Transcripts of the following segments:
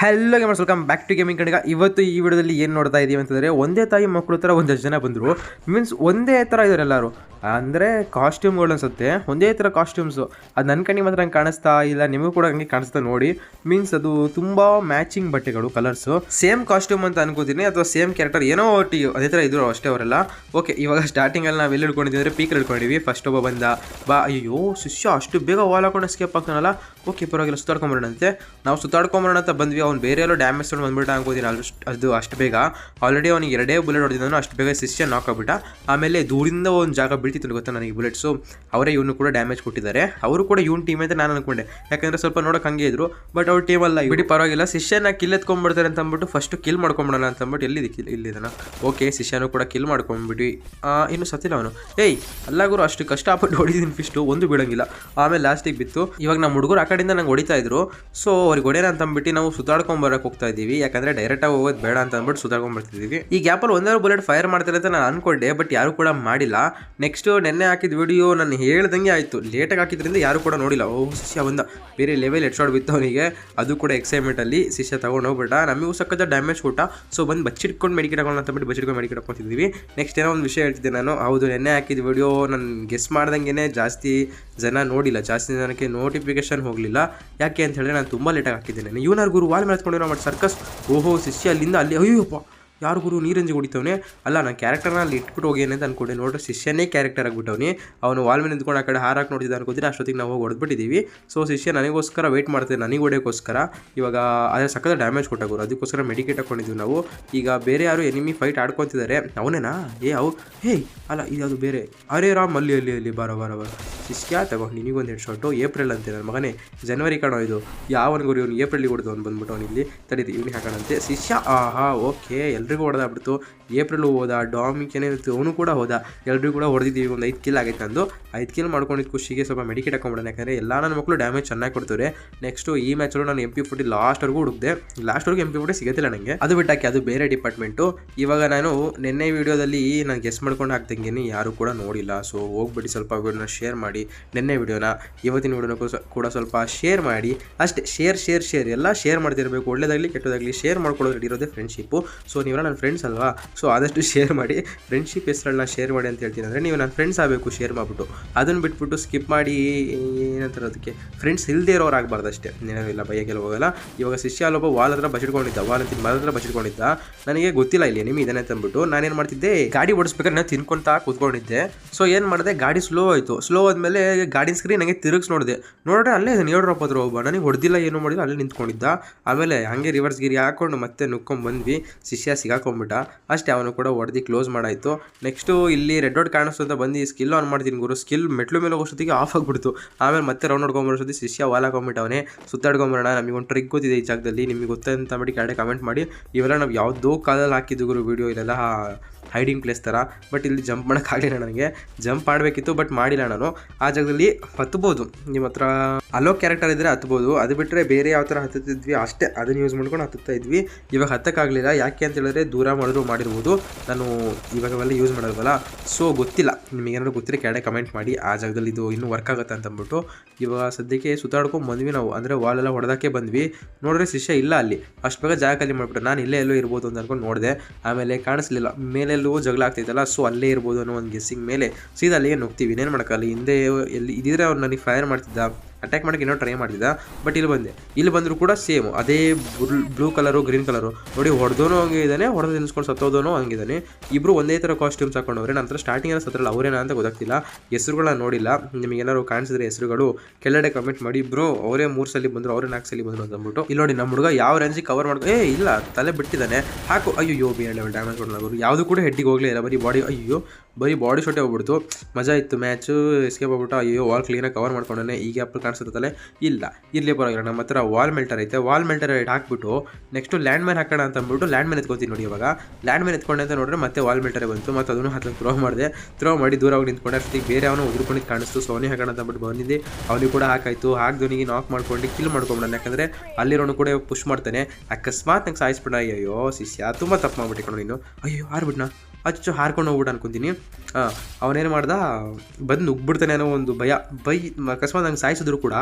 Hello gamers welcome back to gaming ಕಡೆಗ ಇವತ್ತು ಈ ವಿಡಿಯೋದಲ್ಲಿ ಏನು ನೋಡ್ತಾ ಇದೀವಿ ಅಂತಂದರೆ ಒಂದೇ ತಾಯಿ ಮಕ್ಕಳು ಥರ ಒಂದಷ್ಟು ಜನ ಬಂದರು. ಮೀನ್ಸ್ ಒಂದೇ ಥರ ಇದ್ದಾರೆ ಎಲ್ಲರೂ. ಅಂದರೆ ಕಾಸ್ಟ್ಯೂಮ್ಗಳು ಅನ್ಸುತ್ತೆ. ಒಂದೇ ಥರ ಕಾಸ್ಟ್ಯೂಮ್ಸು ಅದು ನನ್ನ ಕಣ್ಣಿಗೆ ಮಾತ್ರ ಹಂಗೆ ಕಾಣಿಸ್ತಾ ಇಲ್ಲ, ನಿಮಗೂ ಕೂಡ ಹಂಗೆ ಕಾಣಿಸ್ತಾ ನೋಡಿ. ಮೀನ್ಸ್ ಅದು ತುಂಬ ಮ್ಯಾಚಿಂಗ್ ಬಟ್ಟೆಗಳು ಕಲರ್ಸು ಸೇಮ್ ಕಾಸ್ಟ್ಯೂಮ್ ಅಂತ ಅನ್ಕೋತೀನಿ, ಅಥವಾ ಸೇಮ್ ಕ್ಯಾರೆಕ್ಟರ್ ಏನೋ ಒಟ್ಟಿ ಅದೇ ಥರ ಇದ್ರು ಅಷ್ಟೇ ಅವರೆಲ್ಲ. ಓಕೆ ಇವಾಗ ಸ್ಟಾರ್ಟಿಂಗಲ್ಲಿ ನಾವು ಎಲ್ಲಿ ಹಿಡ್ಕೊಂಡಿದ್ದೀವಿ ಅಂದರೆ ಪೀಕ್ ಹಿಡ್ಕೊಂಡಿವಿ ಫಸ್ಟ್ ಒಬ್ಬ ಬಂದ. ಬಾ, ಅಯ್ಯೋ, ಶಿಷ್ಯ ಅಷ್ಟು ಬೇಗ ವಾಲ್ ಹಾಕೊಂಡು ಸ್ಕೇಪ್ ಆಗ್ತಾನಲ್ಲ. ಓಕೆ ಪರವಾಗಿಲ್ಲ ಸುತ್ತಾಡ್ಕೊಂಬರೋಣಂತೆ ನಾವು ಸುತ್ತಾಡ್ಕೊಂಬರೋಣ ಅಂತ ಬಂದ್ವಿ ಅವ್ನು ಬೇರೆ ಎಲ್ಲೋ ಡ್ಯಾಮೇಜ್ ತೊಗೊಂಡು ಬಂದ್ಬಿಟ್ಟು ಅನ್ಕೋತೀನಿ. ಅಷ್ಟು ಅದು ಅಷ್ಟು ಬೇಗ. ಆಲ್ರೆಡಿ ಅವ್ನಿಗೆ ಎರಡೇ ಬುಲೆಟ್ ಹೊಡೆದಿದ್ದಾನು ಅಷ್ಟು ಬೇಗ ಶಿಷ್ಯ ನಾಕ್ ಆಗ್ಬಿಟ್ಟ. ಆಮೇಲೆ ದೂರಿಂದ ಒಂದು ಜಾಗ ಬೀಳ್ತಿತ್ತು ಗೊತ್ತಾ ನನಗೆ ಬುಲೆಟ್ಸು ಅವರೇ ಇವನು ಕೂಡ ಡ್ಯಾಮೇಜ್ ಕೊಟ್ಟಿದ್ದಾರೆ. ಅವರು ಕೂಡ ಇವ್ನ ಟೀಮ್ ಅಂತ ನಾನು ಅನ್ಕೊಂಡೆ. ಯಾಕಂದ್ರೆ ಸ್ವಲ್ಪ ನೋಡೋಕೆ ಹಂಗೆ ಇದ್ರು. ಬಟ್ ಅವ್ರ ಅಲ್ಲ ಬಿಡಿ, ಪರವಾಗಿಲ್ಲ. ಶಿಷ್ಯನ ಕಿಲ್ ಎತ್ಕೊಂಡ್ಬಿಡ್ತಾರೆ ಅಂತ ಅಂದ್ಬಿಟ್ಟು ಫಸ್ಟ್ ಕಿಲ್ ಮಾಡ್ಕೊಂಬಿಡೋಣ ಅಂತ ಅಂದ್ಬಿಟ್ಟು ಎಲ್ಲಿದೆ ಕಿಲ್ ಇಲ್ಲಿದ್ದಾನ ಓಕೆ ಶಿಷ್ಯನೂ ಕೂಡ ಕಿಲ್ ಮಾಡ್ಕೊಂಡ್ಬಿಟ್ಟು ಇನ್ನು ಸತ್ತಿಲ್ಲ ಅವನು. ಏಯ್ ಅಲ್ಲಾಗೂ ಅಷ್ಟು ಕಷ್ಟಪಟ್ಟು ಹೊಡಿದೀನಿ ಫಿಸ್ಟು ಒಂದು ಬೀಳಂಗಿಲ್ಲ. ಆಮೇಲೆ ಲಾಸ್ಟಿಗೆ ಬಿತ್ತು. ಇವಾಗ ನಮ್ಮ ಹುಡುಗರು ಆ ಕಡೆಯಿಂದ ನಂಗೆ ಹೊಡಿತಾ ಇದ್ರು. ಸೊ ಅವ್ರಿಗೆ ಹೊಡೆಯೋಣ ಅಂತ ಅಂದ್ಬಿಟ್ಟು ನಾವು ಸುತ್ತಾಡ್ಕೊಂಡ್ ಬರಕ್ಕೆ ಹೋಗ್ತಾ ಇದೀವಿ. ಯಾಕಂದ್ರೆ ಡೈರೆಕ್ಟಾಗಿ ಹೋಗೋದು ಬೇಡ ಅಂತ ಅಂದ್ಬಿಟ್ಟು ಸುತ್ತಾಡ್ಕೊಂಡ್ ಬರ್ತಿದೀವಿ ಈ ಗ್ಯಾಪಲ್ಲಿ ಒಂದಾರು ಬುಲೆಟ್ ಫೈರ್ ಮಾಡ್ತಾರೆ ಅಂತ ನಾನು ಅನ್ಕೊಂಡೆ ಬಟ್ ಯಾರು ಕೂಡ ಮಾಡಿಲ್ಲ. ನೆಕ್ಸ್ಟ್ ನೆನ್ನೆ ಹಾಕಿದ ವಿಡಿಯೋ ನಾನು ಹೇಳ್ದಂಗೆ ಆಯಿತು. ಲೇಟಾಗಿ ಹಾಕಿದ್ರಿಂದ ಯಾರು ಕೂಡ ನೋಡಿಲ್ಲ. ಓ, ಶಿಷ್ಯ ಬಂದ. ಬೇರೆ ಲೆವೆಲ್ ಹೆಡ್ ಶಾಟ್ ಬಿತ್ತು ಅವನಿಗೆ ಅದು ಕೂಡ ಎಕ್ಸೈಟ್ಮೆಂಟಲ್ಲಿ ಶಿಷ್ಯ ತಗೊಂಡು ಹೋಗ್ಬಿಟ್ಟ. ನಮಗೂ ಸಕ್ಕತ್ತ ಡ್ಯಾಮೇಜ್ ಕೊಟ್ಟ. ಸೊ ಬಂದು ಬಚ್ಚಿಟ್ಕೊಂಡು ಮೆಡಿಕೇಟ್ ಹಾಕೋಣ ಅಂತ ಬಿಟ್ಟು ಬಚ್ಚಿಟ್ಕೊಂಡು ಮೆಡಿಕೇಟ್ ಹಾಕೊತಿದ್ವಿ ನೆಕ್ಸ್ಟ್ ಏನೋ ಒಂದು ವಿಷಯ ಹೇಳ್ತಿದ್ದೆ ನಾನು. ಹೌದು, ನೆನ್ನೆ ಹಾಕಿದ ವಿಡಿಯೋ ನಾನು ಗೆಸ್ ಮಾಡ್ದಂಗೆ ಜಾಸ್ತಿ ಜನ ನೋಡಿಲ್ಲ. ಜಾಸ್ತಿ ಜನಕ್ಕೆ ನೋಟಿಫಿಕೇಶನ್ ಹೋಗಲಿಲ್ಲ. ಯಾಕೆ ಅಂತ ಹೇಳಿದ್ರೆ ನಾನು ತುಂಬ ಲೇಟಾಗಿ ಹಾಕಿದ್ದೇನೆ. ಇವನಾರು ಗುರು ವಾಲ್ ಮೇಲೆ ಹತ್ಕೊಂಡಿರೋ ಮಾಡಿ ಸರ್ಕಸ್ ಓಹೋ ಶಿಷ್ಯ ಅಲ್ಲಿಂದ ಅಲ್ಲಿ ಅಯ್ಯೋಪ್ಪ ಯಾರು ಗುರು? ನೀರಂಜಿ ಹೊಡಿತವನೆ ಅಲ್ಲ, ನಾನು ಕ್ಯಾರೆಕ್ಟರ್ನ ಅಲ್ಲಿ ಇಟ್ಬಿಟ್ಟು ಹೋಗಿ ಅಂತ ಅನ್ಕೊಂಡೆ. ನೋಡ್ರೆ, ಶಿಷ್ಯನೇ ಕ್ಯಾರೆಕ್ಟರ್ ಆಗಿಬಿಟ್ಟವನಿ ಅವನು ವಾಲ್ ಮೇಲೆ ನಿಂತ್ಕೊಂಡು ಆ ಕಡೆ ಹಾರಾಕ್ ನೋಡ್ತಿದ್ದ ಅನ್ಕೋತೀನಿ ಅಷ್ಟೊತ್ತಿಗೆ ನಾವು ಹೋಗಿ ಹೊಡೆದ್ಬಿಟ್ಟಿದ್ದೀವಿ ಸೊ ಶಿಷ್ಯ ನನಗೋಸ್ಕರ ವೆಯ್ಟ್ ಮಾಡ್ತೇವೆ ನನಗೆ ಹೊಡೆಯೋಕ್ಕೋಸ್ಕರ ಇವಾಗ ಅದೇ ಸಕ್ಕತ್ತ ಡ್ಯಾಮೇಜ್ ಕೊಟ್ಟ ಗುರು. ಅದಕ್ಕೋಸ್ಕರ ಮೆಡಿಕೇಟ್ ಹಾಕೊಂಡಿದ್ವಿ ನಾವು. ಈಗ ಬೇರೆ ಯಾರು ಎನಿಮಿ ಫೈಟ್ ಆಡ್ಕೊತಿದ್ದಾರೆ ಅವನೇನಾ? ಏ, ಅವು, ಹೇ, ಅಲ್ಲ ಇದು ಬೇರೆ. ಅರೇ ರಾಮ್, ಅಲ್ಲಿ ಅಲ್ಲಿ ಅಲ್ಲಿ ಬಾರೋ ಬಾರೋ ಬಾರೋ ಶಿಷ್ಯ, ತಗೋ, ನಿನಗೊಂದು ಹೆಡ್ ಶಾಟು ಏಪ್ರಿಲ್ ಅಂತೆ ನನ್ನ ಮಗನೇ. ಜನವರಿ ಕಾಣೋ ಇದು. ಯಾವನಿಗೂ ಗುರು ಇವನು? ಏಪ್ರಿಲ್ ಹೊಡೆದು ಅವ್ನು ಬಂದ್ಬಿಟ್ಟು ಅವನಿಲ್ಲಿ. ತಡೀರಿ, ಇವ್ನಿಗೆ ಹಾಕೋಣಂತೆ. ಶಿಷ್ಯ, ಆಹಾ, ಓಕೆ ಎಲ್ರಿಗೂ ಹೊಡೆದಾಗ್ಬಿಡ್ತು ಏಪ್ರಿಲು ಹೋದ ಡಾಮಿಕ್ ಏನಿರುತ್ತೆ ಅವನು ಕೂಡ ಹೋದ. ಎಲ್ರಿಗೂ ಕೂಡ ಹೊಡೆದಿದ್ದೀವಿ ಒಂದು ಐದು ಕಿಲ್ ಆಗೈತೆ ನಂದು. ಐದು ಕಿಲ್ ಮಾಡ್ಕೊಂಡಿದ್ದು ಖುಷಿಗೆ ಸ್ವಲ್ಪ ಮೆಡಿಕೇಟ್ ಹಾಕೊಂಬಿಡೋಣ, ಯಾಕಂದರೆ ಎಲ್ಲ ನನ್ನ ಮಕ್ಕಳು ಡ್ಯಾಮೇಜ್ ಚೆನ್ನಾಗಿ ಕೊಡ್ತಾರೆ ನೆಕ್ಸ್ಟು ಈ ಮ್ಯಾಚಲ್ಲೂ ನಾನು ಎಂ ಪಿ ಫುಟಿ ಲಾಸ್ಟ್ವರೆಗೂ ಹುಡುಕ್ದೆ. ಲಾಸ್ಟ್ವರೆಗೂ ಎಂ ಪಿ ಫುಟಿ ಸಿಗತ್ತಿಲ್ಲ ನನಗೆ ಅದು ಬಿಟ್ಟಾಕಿ ಅದು ಬೇರೆ ಡಿಪಾರ್ಟ್ಮೆಂಟು ಇವಾಗ ನಾನು ನಿನ್ನೆ ವೀಡಿಯೋದಲ್ಲಿ ನಾನು ಗೆಸ್ ಮಾಡ್ಕೊಂಡು ಹಾಕ್ದಂಗೆ ಯಾರು ಕೂಡ ನೋಡಿಲ್ಲ. ಸೊ ಹೋಗ್ಬಿಟ್ಟು ಸ್ವಲ್ಪ ವಿಡಿಯೋನ ಶೇರ್ ಮಾಡಿ. ನಿನ್ನೆ ವಿಡಿಯೋನ, ಇವತ್ತಿನ ವಿಡಿಯೋನ ಕೂಡ ಸ್ವಲ್ಪ ಶೇರ್ ಮಾಡಿ. ಅಷ್ಟೇ ಶೇರ್ ಶೇರ್ ಶೇರ್ ಎಲ್ಲ ಶೇರ್ ಮಾಡ್ತಿರ್ಬೇಕು. ಒಳ್ಳೇದಾಗಲಿ, ಕೆಟ್ಟದಾಗಲಿ ಶೇರ್ ಮಾಡ್ಕೊಳ್ಳೋದು ಇರೋದೇ ಫ್ರೆಂಡ್ಶಿಪ್ಪು ಸೊ ನೀವೆಲ್ಲ ನನ್ನ ಫ್ರೆಂಡ್ಸ್ ಅಲ್ವಾ? ಸೊ ಆದಷ್ಟು ಶೇರ್ ಮಾಡಿ ಫ್ರೆಂಡ್ಶಿಪ್ ಹೆಸರನ್ನ ಶೇರ್ ಮಾಡಿ ಅಂತ ಹೇಳ್ತೀನಿ. ಅಂದರೆ ನೀವು ನನ್ನ ಫ್ರೆಂಡ್ಸ್ ಆಗಬೇಕು ಶೇರ್ ಮಾಡಿಬಿಟ್ಟು. ಅದನ್ನು ಬಿಟ್ಬಿಟ್ಟು ಸ್ಕಿಪ್ ಮಾಡಿ, ಏನಂತಾರೆ ಅದಕ್ಕೆ? ಫ್ರೆಂಡ್ಸ್ ಇಲ್ಲದೇ ಇರೋರು ಆಗಬಾರ್ದು ಅಷ್ಟೇ. ಏನಿಲ್ಲ ಬೈಯಕ್ಕೆಲ್ಲ ಹೋಗಲ್ಲ. ಇವಾಗ ಶಿಷ್ಯ ಅಲ್ಲೊಬ್ಬ ವಾಲ್ ಹತ್ರ ಬಚ್ಚಿಟ್ಕೊಂಡಿದ್ದ ವಾಲ್ ಅಂತ ಮರದ ಹತ್ರ ಬಚ್ಚಿಟ್ಕೊಂಡಿದ್ದ ನನಗೆ ಗೊತ್ತಿಲ್ಲ ಇಲ್ಲಿ ನಿಮಗೆ ಇದನ್ನೇ ತಂದ್ಬಿಟ್ಟು. ನಾನೇನು ಮಾಡ್ತಿದ್ದೆ? ಗಾಡಿ ಓಡಿಸ್ಬೇಕಾದ್ರೆ ನಾನು ತಿನ್ಕೊಂತ ಕೂತ್ಕೊಂಡಿದ್ದೆ. ಸೊ ಏನು ಮಾಡಿದೆ? ಗಾಡಿ ಸ್ಲೋ ಆಯಿತು ಸ್ಲೋ ಆದಮೇಲೆ ಗಾಡಿ ಸ್ಕ್ರೀನ್ ನನಗೆ ತಿರುಗಿಸ್ ನೋಡಿದೆ. ನೋಡಿದ್ರೆ ಅಲ್ಲೇ ನೇಡ್ರಪ್ಪ ಹತ್ರ ಒಬ್ಬ ನನಗೆ ಹೊಡೆದಿಲ್ಲ, ಏನು ಮಾಡಿದ್ರು ಅಲ್ಲೇ ನಿಂತ್ಕೊಂಡಿದ್ದ. ಆಮೇಲೆ ಹಂಗೆ ರಿವರ್ಸ್ ಗಿರಿ ಹಾಕೊಂಡು ಮತ್ತೆ ನುಕ್ಕೊಂಡು ಬಂದ್ವಿ ಶಿಷ್ಯ ಸಿಗಾಕೊಂಡ್ಬಿಟ್ಟ. ಅಷ್ಟೇ ಅವನು ಕೂಡ ಹೊಡೆದು ಕ್ಲೋಸ್ ಮಾಡಾಯಿತು. ನೆಕ್ಸ್ಟು ಇಲ್ಲಿ ರೆಡ್ ಡಾಟ್ ಕಾಣಿಸ್ತು ಅಂತ ಬಂದು ಸ್ಕಿಲ್ ಆನ್ ಮಾಡ್ತೀನಿ ಗುರು. ಸ್ಕಿಲ್ ಮೆಟ್ಲು ಮೇಲೆ ಹೋಗೋಷ್ಟೊತ್ತಿಗೆ ಆಫ್ ಆಗಿಬಿಡ್ತು. ಆಮೇಲೆ ಮತ್ತೆ ರೌಂಡ್ ಹೊಡ್ಕೊಂಬರೋಷ್ಟೊತ್ತಿಗೆ ಶಿಷ್ಯ ವಾಲ್ ಹಾಕೊಂಡ್ಬಿಟ್ಟವನೇ ಸುತ್ತಾಡ್ಕೊಂಬರೋಣ ನಮಗೆ ಒಂದು ಟ್ರಿಕ್ ಗೊತ್ತಿದೆ ಈ ಜಾಗದಲ್ಲಿ. ನಿಮಗೆ ಗೊತ್ತಂತ ಮಾಡಿ ಕೆಳಗೆ ಕಮೆಂಟ್ ಮಾಡಿ. ಇವೆಲ್ಲ ನಾವು ಯಾವುದೋ ಕಾಲದಲ್ಲಿ ಹಾಕಿದ್ದು ಗುರು ವೀಡಿಯೋ ಇಲ್ಲೆಲ್ಲ. ಹೈಡಿಂಗ್ ಪ್ಲೇಸ್ ಥರ ಬಟ್ ಇಲ್ಲಿ ಜಂಪ್ ಮಾಡೋಕ್ಕಾಗಲಿಲ್ಲ ನನಗೆ. ಜಂಪ್ ಮಾಡಬೇಕಿತ್ತು ಬಟ್ ಮಾಡಿಲ್ಲ ನಾನು. ಆ ಜಾಗದಲ್ಲಿ ಹತ್ಬೋದು. ನಿಮ್ಮ ಹತ್ರ ಅಲೋ ಕ್ಯಾರೆಕ್ಟರ್ ಇದ್ದರೆ ಹತ್ಬೋದು. ಅದು ಬಿಟ್ಟರೆ ಬೇರೆ ಯಾವ ಥರ ಹತ್ತುತ್ತಿದ್ವಿ, ಅಷ್ಟೇ. ಅದನ್ನು ಯೂಸ್ ಮಾಡ್ಕೊಂಡು ಹತ್ತುತ್ತಾ ಇದ್ವಿ. ಇವಾಗ ಹತ್ತಕ್ಕಾಗಲಿಲ್ಲ ಯಾಕೆ ಅಂತ ಹೇಳಿದ್ರೆ ದೂರ ಮಾಡಿದ್ರು ಮಾಡಿರ್ಬೋದು. ನಾನು ಇವಾಗ ಅವೆಲ್ಲ ಯೂಸ್ ಮಾಡೋದಲ್ಲ. ಸೊ ಗೊತ್ತಿಲ್ಲ. ನಿಮಗೇನಾದ್ರು ಗೊತ್ತಿರೋ ಕೆಳಗಡೆ ಕಮೆಂಟ್ ಮಾಡಿ. ಆ ಜಾಗದಲ್ಲಿ ಇದು ಇನ್ನೂ ವರ್ಕ್ ಆಗುತ್ತೆ ಅಂತ ಅಂದ್ಬಿಟ್ಟು ಇವಾಗ ಸದ್ಯಕ್ಕೆ ಸುತ್ತಾಡ್ಕೊಂಡು ಬಂದ್ವಿ ನಾವು. ಅಂದರೆ ವಾಲೆಲ್ಲ ಹೊಡೆದಕ್ಕೆ ಬಂದ್ವಿ. ನೋಡಿದ್ರೆ ಶಿಷ್ಯ ಇಲ್ಲ ಅಲ್ಲಿ. ಅಷ್ಟು ಬೇಗ ಜಾಗ ಖಾಲಿ ಮಾಡಿಬಿಟ್ಟು ನಾನು ಇಲ್ಲೇ ಎಲ್ಲೋ ಇರ್ಬೋದು ಅಂತ ಅನ್ಕೊಂಡು ನೋಡಿದೆ. ಆಮೇಲೆ ಕಾಣಿಸ್ಲಿಲ್ಲ. ಮೇಲೆಲ್ಲೂ ಜಗಳ ಆಗ್ತೈತಲ್ಲ ಸೊ ಅಲ್ಲೇ ಇರ್ಬೋದು ಅನ್ನೋ ಒಂದು ಗೆಸ್ಸಿಂಗ್ ಮೇಲೆ ಸೀದಾ ಅಲ್ಲಿಗೆ ನುಗ್ತೀವಿ. ಇನ್ನೇನು ಮಾಡೋಕ್ಕಲ್ಲ ಹಿಂದೆ ಎಲ್ಲಿ ಇದಿದ್ರೆ ಅವ್ರು ನನಗೆ ಫೈರ್ ಮಾಡ್ತಿದ್ದ? ಅಟ್ಯಾಕ್ ಮಾಡೋಕೆ ಏನೋ ಟ್ರೈ ಮಾಡಿದ್ದ ಬಟ್ ಇಲ್ಲಿ ಬಂದೆ. ಇಲ್ಲಿ ಬಂದರೂ ಕೂಡ ಸೇಮ್ ಅದೇ ಬ್ಲೂ ಕಲರು ಗ್ರೀನ್ ಕಲರು ನೋಡಿ, ಹೊಡೆದೋನು ಹಂಗೆ ಇದ್ದಾನೆ ಹೊಡೆದು ನಿಲ್ಸ್ಕೊಂಡು ಸತ್ತೋದೋನು ಹಂಗಿದ್ದಾನೆ ಇಬ್ಬರು ಒಂದೇ ಥರ ಕಾಸ್ಟ್ಯೂಮ್ಸ್ ಹಾಕೊಂಡವ್ರೆ. ನಂತರ ಸ್ಟಾರ್ಟಿಂಗಲ್ಲಿ ಸತ್ರಲ್ಲ ಅವರೇನ ಅಂತ ಗೊತ್ತಾಗ್ತಿಲ್ಲ. ಹೆಸರುಗಳನ್ನ ನೋಡಿಲ್ಲ. ನಿಮಗೆ ಏನಾದ್ರು ಕಾಣಿಸಿದ್ರೆ ಹೆಸರುಗಳು. ಕೆಳಗಡೆ ಕಮೆಂಟ್ ಮಾಡಿ, ಬ್ರೋ, ಅವರೇ ಮೂರು ಸಲ ಬಂದರು, ಅವರೇ ನಾಲ್ಕು ಸಲ ಬಂದರು ಅಂತ ಅಂದ್ಬಿಟ್ಟು. ಇಲ್ಲಿ ನೋಡಿ, ನಮ್ಮ ಹುಡುಗ ಯಾವ ರೇಂಜಿ ಕವರ್ ಮಾಡ್ಕೊ, ಏ, ಇಲ್ಲ, ತಲೆ ಬಿಟ್ಟಿದ್ದಾನೆ. ಹಾಕು. ಅಯ್ಯೋ ಬಿ ಡ್ಯಾಮೇಜ್ ಅವರು ಯಾವುದು ಕೂಡ ಹೆಡ್ಡಿಗೆ ಹೋಗಲೇ ಇಲ್ಲ, ಬರೀ ಬಾಡಿ ಅಯ್ಯೋ ಬರೀ ಬಾಡಿ ಶೋಟೇ ಹೋಗ್ಬಿಡ್ತು. ಮಜಾ ಇತ್ತು ಮ್ಯಾಚು ಎಸ್ಕೇಪ್ ಹೋಗ್ಬಿಟ್ಟು ಅಯ್ಯೋ ವಾಲ್ ಕ್ಲೀನಾಗಿ ಕವರ್ ಮಾಡ್ಕೊಂಡಾನೆ ಈಗ ಆ್ಯಪಲ್ ಕಾಣಿಸುತ್ತಲೇ ಇಲ್ಲ. ಇರಲಿ ಬರೋಲ್ಲ ನಮ್ಮ ಹತ್ರ ವಾಲ್ ಮೆಲ್ಟರ್ ಐತೆ. ವಾಲ್ ಮೆಲ್ಟರ್ ಹಾಕ್ಬಿಟ್ಟು ನೆಕ್ಸ್ಟು ಲ್ಯಾಂಡ್ ಮ್ಯಾನ್ ಹಾಕೋಣ ಅಂತ ಅಂದ್ಬಿಟ್ಟು ಲ್ಯಾಂಡ್ ಮ್ಯಾನ್ ಎತ್ಕೊತೀನಿ ನೋಡಿ ಇವಾಗ. ಲ್ಯಾಂಡ್ ಮ್ಯಾನ್ ಎತ್ಕೊಂಡೆ ಅಂತ ನೋಡಿದ್ರೆ ಮತ್ತೆ ವಾಲ್ ಮೆಲ್ಟರೇ ಬಂತು. ಮತ್ತು ಅದನ್ನು ಹತ್ತಕ್ಕೆ ಥ್ರೋ ಮಾಡಿದೆ. ಥ್ರೋ ಮಾಡಿ ದೂರ ಹೋಗಿ ನಿಂತ್ಕೊಂಡೆ. ಅಷ್ಟೇ ಬೇರೆ ಅವನು ಉದುರ್ಕೊಂಡಿದ್ದು ಕಾಣಿಸ್ತು. ಸೋನಿ ಹಾಕೋಣ ಅಂತ ಅಂದ್ಬಿಟ್ಟು ಬಂದಿದ್ದೆ. ಅವನಿಗೆ ಕೂಡ ಹಾಕಾಯ್ತು. ಧ್ವನಿಗೆ ನಾಕ್ ಮಾಡ್ಕೊಂಡು ಕಿಲ್ ಮಾಡ್ಕೊಂಬಿಡೋಣ. ಯಾಕಂದರೆ ಅಲ್ಲಿರೋನು ಕೂಡ ಪುಷ್ ಮಾಡ್ತಾನೆ. ಅಕಸ್ಮಾತ್ ನಂಗೆ ಸಾಯಿಸ್ಬಿಡ ಅಯ್ಯೋ ಶಿಷ್ಯ, ತುಂಬ ತಪ್ಪು ಮಾಡ್ಬಿಟ್ಟು ನೀನು. ಅಯ್ಯೋ ಆರ್ಬಿಟ್ನಾ? ಅಚ್ಚು ಹಾರ್ಕೊಂಡು ಹೋಗ್ಬಿಟ್ಟು ಅನ್ಕೊಂತೀನಿ. ಅವನೇನು ಮಾಡ್ದ? ಬಂದು ನುಗ್ಬಿಡ್ತಾನೆ ಅನ್ನೋ ಒಂದು ಭಯ. ಬೈ ಅಕಸ್ಮಾತ್ ನಂಗೆ ಸಾಯಿಸಿದ್ರು ಕೂಡ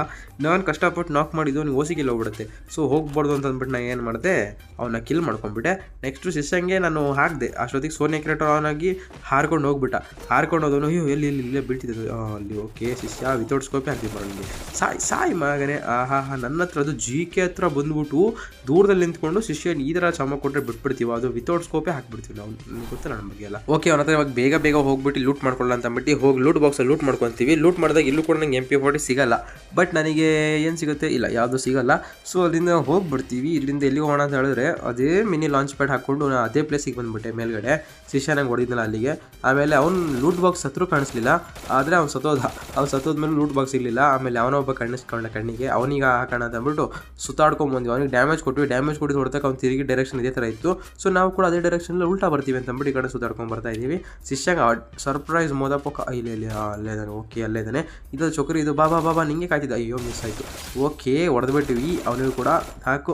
ನಾನು ಕಷ್ಟಪಟ್ಟು ನಾಕ್ ಮಾಡಿದ್ದು ಅವ್ನಿಗೆ ಓಸಿಗೆಲ್ಲ ಹೋಗ್ಬಿಡುತ್ತೆ. ಸೊ ಹೋಗ್ಬಾರ್ದು ಅಂತ ಅಂದ್ಬಿಟ್ಟು ನಾನು ಏನು ಮಾಡಿದೆ? ಅವನ್ನ ಕಿಲ್ ಮಾಡ್ಕೊಂಡ್ಬಿಟ್ಟೆ. ನೆಕ್ಸ್ಟು ಶಿಷ್ಯಂಗೆ ನಾನು ಹಾಕಿದೆ. ಅಷ್ಟೊತ್ತಿಗೆ ಸೋನಿಯಾ ಆನ್ ಅವನಾಗಿ ಹಾರ್ಕೊಂಡು ಹೋಗ್ಬಿಟ್ಟ. ಹಾರ್ಕೊಂಡು ಹೋದವನು, ಅಯ್ಯೋ, ಎಲ್ಲಿ ಇಲ್ಲಿ ಇಲ್ಲೇ ಬೀಳ್ತಿದ್ದು ಅಲ್ಲಿ, ಓಕೆ, ಶಿಷ್ಯ ವಿತೌಟ್ ಸ್ಕೋಪೇ ಹಾಕ್ತಿದ್ದೆ ಬರೋನಿಗೆ ಸಾಯ್ ಸಾಯ್ ಮಗನೇ. ಆಹಾ ಹಾ ನನ್ನ ಹತ್ರ ಅದು ಜಿ ಕೆ ಹತ್ರ ಬಂದ್ಬಿಟ್ಟು ದೂರದಲ್ಲಿ ನಿಂತ್ಕೊಂಡು ಶಿಷ್ಯನ ಈ ಥರ ಚಮ ಕೊಟ್ಟರೆ ಬಿಟ್ಬಿಡ್ತೀವಿ? ಅದು ವಿತೌಟ್ ಸ್ಕೋಪೇ ಹಾಕ್ಬಿಡ್ತೀವಿ ನಾವು. ಗೊತ್ತಾ ಗೊತ್ತಿಲ್ಲ ನನ್ನ ಬಗ್ಗೆ ಎಲ್ಲ ಓಕೆ ಅವನ ಹತ್ರ ಇವಾಗ ಬೇಗ ಬೇಗ ಹೋಗ್ಬಿಟ್ಟು ಲೂಟ್ ಮಾಡ್ಕೊಳ್ಳ ಅಂತ ಅಂದ್ಬಿಟ್ಟು ಹೋಗಿ ಲೂಟ್ ಬಾಕ್ಸ್ ಲೂಟ್ ಮಾಡ್ಕೊತೀವಿ. ಲೂಟ್ ಮಾಡಿದಾಗ ಇಲ್ಲೂ ಕೂಡ ನಂಗೆ ಎಂ ಪಿ ಫೋರ್ಟಿ ಸಿಗಲ್ಲ. ಬಟ್ ನನಗೆ ಏನು ಸಿಗುತ್ತೆ? ಇಲ್ಲ, ಯಾವುದು ಸಿಗಲ್ಲ. ಸೊ ಅಲ್ಲಿಂದ ಹೋಗ್ಬಿಡ್ತೀವಿ. ಇಲ್ಲಿಂದ ಎಲ್ಲಿ ಹೋಗೋಣ ಅಂತ ಹೇಳಿದ್ರೆ ಅದೇ ಮಿನಿ ಲಾಂಚ್ ಪ್ಯಾಡ್ ಹಾಕ್ಕೊಂಡು ನಾನು ಅದೇ ಪ್ಲೇಸಿಗೆ ಬಂದ್ಬಿಟ್ಟೆ ಮೇಲ್ಗಡೆ. ಶಿಷ್ಯ ನಂಗೆ ಹೊಡಿದ್ನಲ್ಲ ಅಲ್ಲಿಗೆ. ಆಮೇಲೆ ಅವ್ನು ಲೂಟ್ ಬಾಕ್ಸ್ ಹತ್ರ ಕಾಣಿಸ್ಲಿಲ್ಲ. ಆದರೆ ಅವ್ನು ಸತ್ತೋದ. ಅವ್ನು ಸತ್ತೋದ್ಮೇಲೆ ಲೂಟ್ ಬಾಕ್ಸ್ ಇರಲಿಲ್ಲ. ಆಮೇಲೆ ಅವನೊಬ್ಬ ಕಣ್ಣಿಸ್ಕೊಂಡ ಕಣ್ಣಿಗೆ. ಅವನಿಗೆ ಹಾಕೋಣ ಅಂತ ಅಂದ್ಬಿಟ್ಟು ಸುತ್ತಾಡ್ಕೊಂಬಂದ್ವಿ ಅವನಿಗೆ ಡ್ಯಾಮೇಜ್ ಕೊಟ್ಟು ಡ್ಯಾಮೇಜ್ ಕೊಟ್ಟು ಹೊಡ್ತಕ್ಕೆ ಅವ್ನು ತಿರುಗಿ ಡೈರೆಕ್ಷನ್ ಇದೇ ಥರ ಇತ್ತು. ಸೊ ನಾವು ಕೂಡ ಅದೇ ಡೈರೆಕ್ಷನಲ್ಲಿ ಉಲ್ಟಾ ಬರ್ತೀವಿ ಅಂತ ಅಂದ್ಬಿಟ್ಟು ಈ ಕಡೆ ಸುತ್ತಾಡ್ಕೊಂಡು ಬರ್ತಾ ಇದ್ದೀವಿ. ಶಿಷ್ಯಾಗ ಸರ್ಪ್ರೈಸ್ ಮೋದಪ್ಪ ಇಲ್ಲ ಅಲ್ಲೇ ಇದ್ದಾನೆ ಓಕೆ, ಅಲ್ಲೇ ಇದ್ದಾನೆ ಇದು ಚೊಕರಿ ಇದು ಬಾಬಾ ಬಾಬಾ ನಿಂಗೆ ಕಾಯ್ತಿದ್ದ. ಅಯ್ಯೋ ಮಿಸ್ ಆಯಿತು. ಓಕೆ ಹೊಡೆದ್ಬಿಟ್ಟಿವಿ ಅವನಿಗೂ ಕೂಡ ಹಾಕು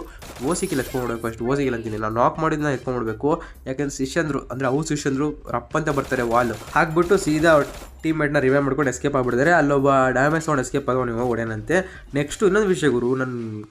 ಓಸಿಕಿಲ್ಲ ಎತ್ಕೊಂಡ್ಬಿಡ್ಬೇಕು ಅಷ್ಟು ಓಸಿಕಿಲ್ಲ ಅಂತೀನಿ. ನಾನು ನಾಕ್ ಮಾಡಿದ್ನ ಎತ್ಕೊಂಡ್ಬಿಡ್ಬೇಕು ಯಾಕಂದ್ರೆ ಶಿಷ್ಯಂದ್ರು, ಅಂದರೆ ಅವು ಶಿಷ್ಯಂದ್ರು ರಪ್ಪಂತ ಬರ್ತಾರೆ ವಾಲ್. ಹಾಕ್ಬಿಟ್ಟು ಸೀದಾ ಟೀಮ್ ಮೇಟ್ನ ರಿವೈವ್ ಮಾಡ್ಕೊಂಡು ಎಸ್ಕೇಪ್ ಆಗ್ಬಿಡ್ತಾರೆ ಅಲ್ಲೊಬ್ಬ ಡ್ಯಾಮೇಜ್ ತೊಗೊಂಡು ಎಸ್ಕೇಪ್ ಆಗೋ ನೀವು ಹೊಡೆಯನಂತೆ. ನೆಕ್ಸ್ಟು ಇನ್ನೊಂದು ವಿಷಯ ಗುರು ನನ್ನ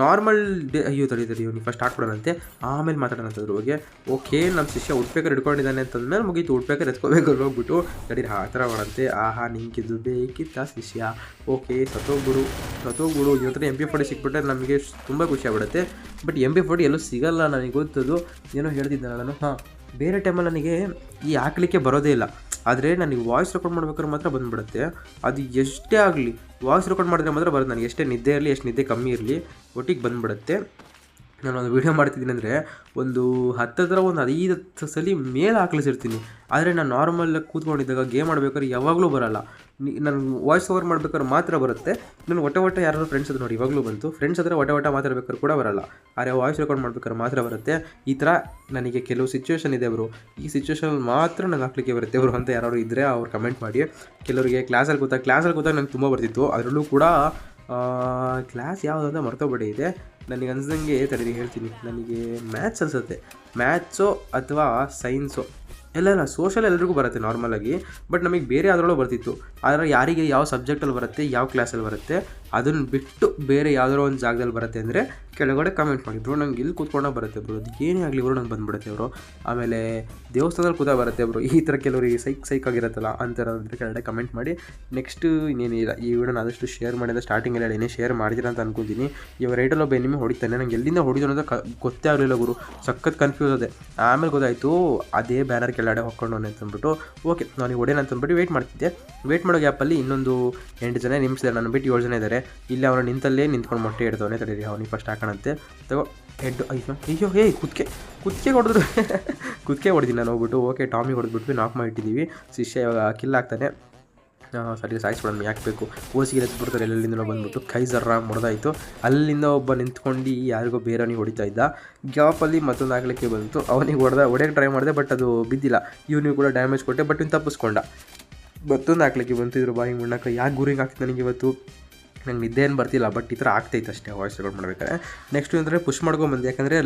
ನಾರ್ಮಲ್ ಡೇ ಅಯ್ಯೋ, ತಡಿ ತಡಿ ನೀವು ಫಸ್ಟ್ ಹಾಕ್ಬಿಡೋಣಂತೆ ಆಮೇಲೆ ಮಾತಾಡೋಣ ಅದ್ರ ಹೋಗಿ ಓಕೆ ನಮ್ಮ ಶಿಷ್ಯ ಉಡ್ಬೇಕಾರೆ ಹಿಡ್ಕೊಂಡಿದ್ದಾನೆ ಅಂತಂದ್ಮೇಲೆ ಮುಗೀತು. ಉಡ್ಬೇಕಾರೆ ಎತ್ಕೋಬೇಕು ಅಲ್ಲಿ ಹೋಗ್ಬಿಟ್ಟು. ತಡೀರಿ ಆ ಥರ ಮಾಡಂತೆ ಆಹಾ ನಿಂಕಿದ್ದು ಬೇಕಿತ್ತ ಶಿಷ್ಯ? ಓಕೆ ಸತೋಗ್ಬಿಡು ಸತೋಗ್ಬಿಡು ಇವ್ರ ಥರ ಎಂ ಪಿ ಫೋರ್ಟಿ ಸಿಕ್ಬಿಟ್ರೆ ನಮಗೆ ತುಂಬ ಖುಷಿ ಆಗ್ಬಿಡುತ್ತೆ. ಬಟ್ ಎಂ ಪಿ ಫೋರ್ಟಿ ಎಲ್ಲೂ ಸಿಗಲ್ಲ, ನನಗೆ ಗೊತ್ತದು. ಏನೋ ಹೇಳ್ತಿದ್ದೆ ನಾನು ಹಾಂ, ಬೇರೆ ಟೈಮಲ್ಲಿ ನನಗೆ ಈ ಹಾಕ್ಲಿಕ್ಕೆ ಬರೋದೇ ಇಲ್ಲ. ಆದರೆ ನನಗೆ ವಾಯ್ಸ್ ರೆಕಾರ್ಡ್ ಮಾಡ್ಬೇಕಾದ್ರೆ ಮಾತ್ರ ಬಂದುಬಿಡುತ್ತೆ. ಅದು ಎಷ್ಟೇ ಆಗಲಿ ವಾಯ್ಸ್ ರೆಕಾರ್ಡ್ ಮಾಡಿದ್ರೆ ಮಾತ್ರ ಬರುತ್ತೆ. ನನಗೆ ಎಷ್ಟೇ ನಿದ್ದೆ ಇರಲಿ, ಎಷ್ಟು ನಿದ್ದೆ ಕಮ್ಮಿ ಇರಲಿ, ಒಟ್ಟಿಗೆ ಬಂದುಬಿಡುತ್ತೆ. ನಾನು ಒಂದು ವೀಡಿಯೋ ಮಾಡ್ತಿದ್ದೀನಿ ಅಂದರೆ ಒಂದು ಹತ್ತತ್ರ ಒಂದು ಐದು ಹತ್ತು ಸಲ ಮೇಲೆ ಹಾಕ್ಲಿಸಿರ್ತೀನಿ. ಆದರೆ ನಾನು ನಾರ್ಮಲ್ ಕೂತ್ಕೊಂಡಿದ್ದಾಗ ಗೇಮ್ ಆಡ್ಬೇಕಾದ್ರೆ ಯಾವಾಗಲೂ ಬರಲ್ಲ. ನಾನು ವಾಯ್ಸ್ ಓವರ್ ಮಾಡ್ಬೇಕಾದ್ರೆ ಮಾತ್ರ ಬರುತ್ತೆ. ನಾನು ಒಟ್ಟ ಒಟ್ಟ ಯಾರಾದ್ರು ಫ್ರೆಂಡ್ಸ್ ಹತ್ರ ನೋಡಿ, ಇವಾಗಲೂ ಬಂತು. ಫ್ರೆಂಡ್ಸ್ ಹತ್ರ ಒಟ್ಟ ಒಟ್ಟ ಮಾತಾಡ್ಬೇಕಾದ್ರೆ ಕೂಡ ಬರಲ್ಲ. ಆದರೆ ವಾಯ್ಸ್ ರೆಕಾರ್ಡ್ ಮಾಡ್ಬೇಕಾದ್ರೆ ಮಾತ್ರ ಬರುತ್ತೆ. ಈ ಥರ ನನಗೆ ಕೆಲವು ಸಿಚುವೇಷನ್ ಇದೆ ಅವರು ಈ ಸಿಚುವೇಶನಲ್ಲಿ ಮಾತ್ರ ನಂಗೆ ಹಾಕ್ಲಿಕ್ಕೆ ಬರುತ್ತೆ ಅವರು ಅಂತ ಯಾರು ಇದ್ದರೆ ಅವ್ರು ಕಮೆಂಟ್ ಮಾಡಿ. ಕೆಲವರಿಗೆ ಕ್ಲಾಸಲ್ಲಿ ಕೂತಾಗ ಕ್ಲಾಸಲ್ಲಿ ಕೂತಾಗ ನಂಗೆ ತುಂಬ ಬರ್ತಿತ್ತು. ಅದರಲ್ಲೂ ಕೂಡ ಕ್ಲಾಸ್ ಯಾವುದು ಅಂತ ಮರ್ತೋಗ್ಬಿಡಿ. ಇದೆ. ನನಗೆ ಅನ್ಸ್ದಂಗೆ ತಡೀರಿ, ಹೇಳ್ತೀನಿ. ನನಗೆ ಮ್ಯಾಥ್ಸ್ ಅನಿಸುತ್ತೆ. ಮ್ಯಾಥ್ಸೋ ಅಥವಾ ಸೈನ್ಸೋ ಎಲ್ಲ ಇಲ್ಲ ಸೋಷಲ್ ಎಲ್ಲರಿಗೂ ಬರುತ್ತೆ ನಾರ್ಮಲಾಗಿ ಬಟ್ ನಮಗೆ ಬೇರೆ ಅದರೊಳಗೆ ಬರ್ತಿತ್ತು. ಆದರೆ ಯಾರಿಗೆ ಯಾವ ಸಬ್ಜೆಕ್ಟಲ್ಲಿ ಬರುತ್ತೆ, ಯಾವ ಕ್ಲಾಸಲ್ಲಿ ಬರುತ್ತೆ ಅದನ್ನು ಬಿಟ್ಟು ಬೇರೆ ಯಾವುದಾದ್ರು ಒಂದು ಜಾಗದಲ್ಲಿ ಬರುತ್ತೆ ಅಂದರೆ ಕೆಳಗಡೆ ಕಮೆಂಟ್ ಮಾಡಿ. ಬ್ರೋ, ನಂಗೆ ಇಲ್ಲಿ ಕೂತ್ಕೊಂಡಾಗ ಬರುತ್ತೆ ಬ್ರೋ. ಅದು ಏನೇ ಆಗಲಿ ಬ್ರೋ ನಂಗೆ ಬಂದ್ಬಿಡುತ್ತೆ ಅವರು ಆಮೇಲೆ ದೇವಸ್ಥಾನದಲ್ಲಿ ಕೂತ ಬರುತ್ತೆ ಬ್ರೋ. ಈ ಥರ ಕೆಲವರಿಗೆ ಸೈಕ್ ಸೈಕ್ ಆಗಿರುತ್ತಲ್ಲ ಅಂತಾರೆ ಕೆಳಗಡೆ ಕಮೆಂಟ್ ಮಾಡಿ. ನೆಕ್ಸ್ಟ್ ಇನ್ನೇನಿಲ್ಲ ಈ ವಿಡಿಯೋನ ಆದಷ್ಟು ಶೇರ್ ಮಾಡಿದ ಸ್ಟಾರ್ಟಿಂಗಲ್ಲಿ ಏನೇ ಶೇರ್ ಮಾಡಿದ್ರೆ ಅಂತ ಅನ್ಕೊತೀನಿ. ಇವಾಗ ರೈಟಲ್ಲಿ ಒಬ್ಬ ಎನಿಮಿ ಹೊಡಿತಾನೆ. ನಂಗೆ ಎಲ್ಲಿಂದ ಹೊಡಿದ್ರು ಅಂತ ಗೊತ್ತೇ ಆಗಲಿಲ್ಲ ಗುರು. ಸಖತ್ ಕನ್ಫ್ಯೂಸ್ ಅದೇ ಆಮೇಲೆ ಗೊತ್ತಾಯಿತು, ಅದೇ ಬ್ಯಾನರ್ ಕೆಳಗಡೆ ಹೊಕ್ಕೊಂಡು ಅಂತ ಅಂದ್ಬಿಟ್ಟು, ಓಕೆ, ನಾನು ಅಂತ ಅಂದ್ಬಿಟ್ಟು ವೆಯ್ಟ್ ಮಾಡ್ತಿದ್ದೆ. ವೇಟ್ ಮಾಡೋ ಗ್ಯಾಪಲ್ಲಿ ಇನ್ನೊಂದು ಎಂಟು ಜನ ನಿಮಿಷ ನಾನು ಬಿಟ್ಟು ಏಳು ಜನ ಇದ್ದಾರೆ ಇಲ್ಲಿ ಅವನು ನಿಂತಲ್ಲೇ ನಿಂತ್ಕೊಂಡು ಮೊಟ್ಟೆ ಇಡ್ತವನೇ. ತಡೀರಿ, ಅವನಿಗೆ ಫಸ್ಟ್ ಹಾಕೋಣಂತೆ ತಗೋ ಹೆಡ್ ಅಯ್ಯೋ ಅಯ್ಯೋ, ಏಯ್ ಕುದಕೆ ಕುದಕೆ ಹೊಡೆದ್ರು. ಕುದಕೆ ಹೊಡೆದಿಲ್ಲ, ನಾನು ಹೋಗ್ಬಿಟ್ಟು, ಓಕೆ, ಟಾಮಿ ಹೊಡೆದ್ಬಿಟ್ಟು ನಾಕ್ ಮಾಡಿಟ್ಟಿದ್ದೀವಿ ಶಿಷ್ಯ ಇವಾಗ ಕಿಲ್ ಆಗ್ತಾನೆ. ಸರಿ ಸಾಯಿಸ್ಬಿಡೋಣ, ಯಾಕೆ ಬೇಕು? ಓಸಿಗೆ ಎತ್ಬಿಡ್ತಾರೆ ಎಲ್ಲೆಲ್ಲಿಂದ ಬಂದ್ಬಿಟ್ಟು. ಕೈ ಮೊಡ್ದಾಯಿತು ಅಲ್ಲಿಂದ ಒಬ್ಬ ನಿಂತ್ಕೊಂಡು ಯಾರಿಗೋ ಬೇರೆಯವನಿಗೆ ಹೊಡಿತಾ ಇದ್ದ. ಗ್ಯಾಪಲ್ಲಿ ಮತ್ತೊಂದು ಹಾಕ್ಲಿಕ್ಕೆ ಬಂತು. ಅವನಿಗೆ ಹೊಡೆದ ಹೊಡೆಯೋಕ್ಕೆ ಟ್ರೈ ಮಾಡಿದೆ ಬಟ್ ಅದು ಬಿದ್ದಿಲ್ಲ. ಇವನಿಗೆ ಕೂಡ ಡ್ಯಾಮೇಜ್ ಕೊಟ್ಟೆ ಬಟ್ ಇವ್ನು ತಪ್ಪಿಸ್ಕೊಂಡ. ಮತ್ತೊಂದು ಹಾಕ್ಲಿಕ್ಕೆ ಬಂತು ಇದ್ರ ಬಾಯಿ ಮುಣ್ಣಕ್ಕೆ ಯಾಕೆ ಗುರಿಗೆ ಹಾಕ್ತು ನನಗೆ ಇವತ್ತು ನಂಗೆ ನಿದ್ದೆ ಏನು ಬರ್ತಿಲ್ಲ ಬಟ್ ಈ ಥರ ಆಗ್ತೈತೆ ಅಷ್ಟೇ ವಾಯ್ಸ್ ರೆಕಾರ್ಡ್ ಮಾಡ್ಬೇಕಾದ್ರೆ. ನೆಕ್ಸ್ಟ್ ಅಂದರೆ ಪುಷ್ ಮಾಡ್ಕೊಂಬಂದು. ಯಾಕಂದರೆ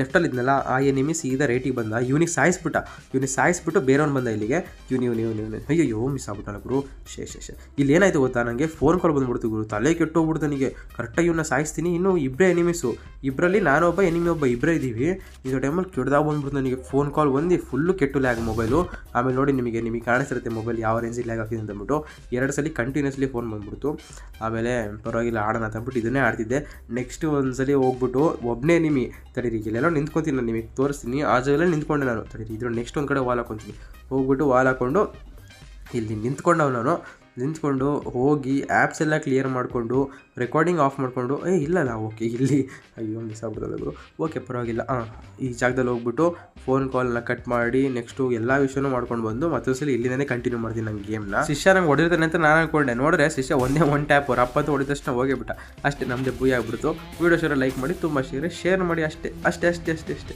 ಲೆಫ್ಟಲ್ಲಿ ಇದ್ನಲ್ಲ, ಆ ಎನಿಮಿ ಸೀದಾ ರೇಟಿಗೆ ಬಂದ. ಇವ್ನಿಗೆ ಸಾಯಿಸ್ಬಿಟ್ಟ. ಇವ್ನಿಗೆ ಸಾಯಿಸ್ಬಿಟ್ಟು ಬೇರೆಯವ್ನು ಬಂದ ಇಲ್ಲಿಗೆ. ಇವ್ನು ಇವ್ನು ಇವ್ನು ಇವ್ನು ಅಯ್ಯೋ ಮಿಸ್ ಆಗ್ಬಿಟ್ಟಲ್ಲ ಗುರು. ಶೇ ಶೇ ಶೇ. ಇಲ್ಲಿ ಏನಾಯ್ತು ಗೊತ್ತಾ? ನನಗೆ ಫೋನ್ ಕಾಲ್ ಬಂದ್ಬಿಡ್ತು ಗುರು. ತಲೆ ಕೆಟ್ಟೋಗ್ಬಿಡ್ತು ನನಗೆ. ಕರೆಕ್ಟಾಗಿ ಇವನ್ನ ಸಾಯಿಸ್ತೀನಿ. ಇನ್ನು ಇಬ್ಬರೇ ಎನಿಮಿಸು ಇಬ್ಬರಲ್ಲಿ ನಾನೊಬ್ಬ ಎನಿಮಿ ಒಬ್ಬ ಇಬ್ಬರೇ ಇದ್ದೀವಿ. ಇದು ಟೈಮಲ್ಲಿ ಕೆಡ್ದಾಗ ಬಂದ್ಬಿಡ್ತು ನನಗೆ ಫೋನ್ ಕಾಲ್ ಒಂದು ಫುಲ್ಲು ಕೆಟ್ಟು ಲ್ಯಾಗ್ ಮೊಬೈಲು ಆಮೇಲೆ ನೋಡಿ ನಿಮಗೆ ನಿಮಗೆ ಕಾಣಿಸಿರುತ್ತೆ ಮೊಬೈಲ್ ಯಾವ ರೇಂಜಿಗೆ ಲ್ಯಾಗ್ ಆಗ್ತಿದೆ ಅಂತಂದ್ಬಿಟ್ಟು ಎರಡು ಸಲ ಕಂಟಿನ್ಯೂಸ್ಲಿ ಫೋನ್ ಬಂದ್ಬಿಡ್ತು. ಆಮೇಲೆ ಪರವಾಗಿಲ್ಲ, ಆಡೋಣ ಅಂತ ಅಂದ್ಬಿಟ್ಟು ಇದನ್ನೇ ಆಡ್ತಿದ್ದೆ. ನೆಕ್ಸ್ಟ್ ಒಂದ್ಸಲಿ ಸಲ ಹೋಗ್ಬಿಟ್ಟು ಒಬ್ಬನೇ ನಿಮಿ, ತಡೀರಿ ಇಲ್ಲೆಲ್ಲ ನಿಂತ್ಕೊತೀನಿ ನಾನು ನಿಮಗೆ, ತೋರಿಸ್ತೀನಿ. ಆ ಜಾಗದಲ್ಲಿ ನಿಂತ್ಕೊಂಡೆ ನಾನು. ತಡೀರಿ ಇದ್ರ ನೆಕ್ಸ್ಟ್ ಒಂದು ಕಡೆ ವಾಲ್ ಹಾಕೊತೀನಿ. ಹೋಗ್ಬಿಟ್ಟು ವಾಲ್ ಹಾಕ್ಕೊಂಡು ಇಲ್ಲಿ ನಿಂತ್ಕೊಂಡವ್ ನಾನು. ನಿಂತ್ಕೊಂಡು ಹೋಗಿ ಆ್ಯಪ್ಸ್ ಎಲ್ಲ ಕ್ಲಿಯರ್ ಮಾಡಿಕೊಂಡು ರೆಕಾರ್ಡಿಂಗ್ ಆಫ್ ಮಾಡಿಕೊಂಡು, ಏ, ಇಲ್ಲಲ್ಲ ಓಕೆ ಇಲ್ಲಿ. ಅಯ್ಯೋ ಮಿಸ್ ಆಗ್ಬಿಡೋದು ಗುರು. ಓಕೆ ಪರವಾಗಿಲ್ಲ. ಹಾಂ ಈ ಜಾಗದಲ್ಲಿ ಹೋಗ್ಬಿಟ್ಟು ಫೋನ್ ಕಾಲ್ನ ಕಟ್ ಮಾಡಿ ನೆಕ್ಸ್ಟು ಎಲ್ಲ ವಿಷಯನೂ ಮಾಡ್ಕೊಂಡು ಬಂದು ಮತ್ತೊಂದು ಸಲ ಇಲ್ಲಿಂದನೇ ಕಂಟಿನ್ಯೂ ಮಾಡ್ತೀನಿ ನಂಗೆ ಗೇಮ್ನ ಶಿಷ್ಯ ನಂಗೆ ಹೊಡಿರ್ತಾನೆ ಅಂತ ನಾನು ಅನ್ಕೊಂಡೆ. ನೋಡಿದ್ರೆ ಶಿಷ್ಯ ಒಂದೇ ಒನ್ ಟ್ಯಾಪ್ ರಪ್ಪತ್ತು ಹೊಡಿದ ತಕ್ಷಣ ಹೋಗಿಬಿಟ್ಟ ಅಷ್ಟೇ ನಮ್ಮದೇ ಭೂಯಿ ಆಗ್ಬಿಡ್ತು. ವೀಡಿಯೋ ಶೇರ್ ಲೈಕ್ ಮಾಡಿ, ತುಂಬ ಶೇರ್ ಶೇರ್ ಮಾಡಿ ಅಷ್ಟೇ. ಅಷ್ಟೇ ಅಷ್ಟೇ ಅಷ್ಟೇ ಅಷ್ಟೇ.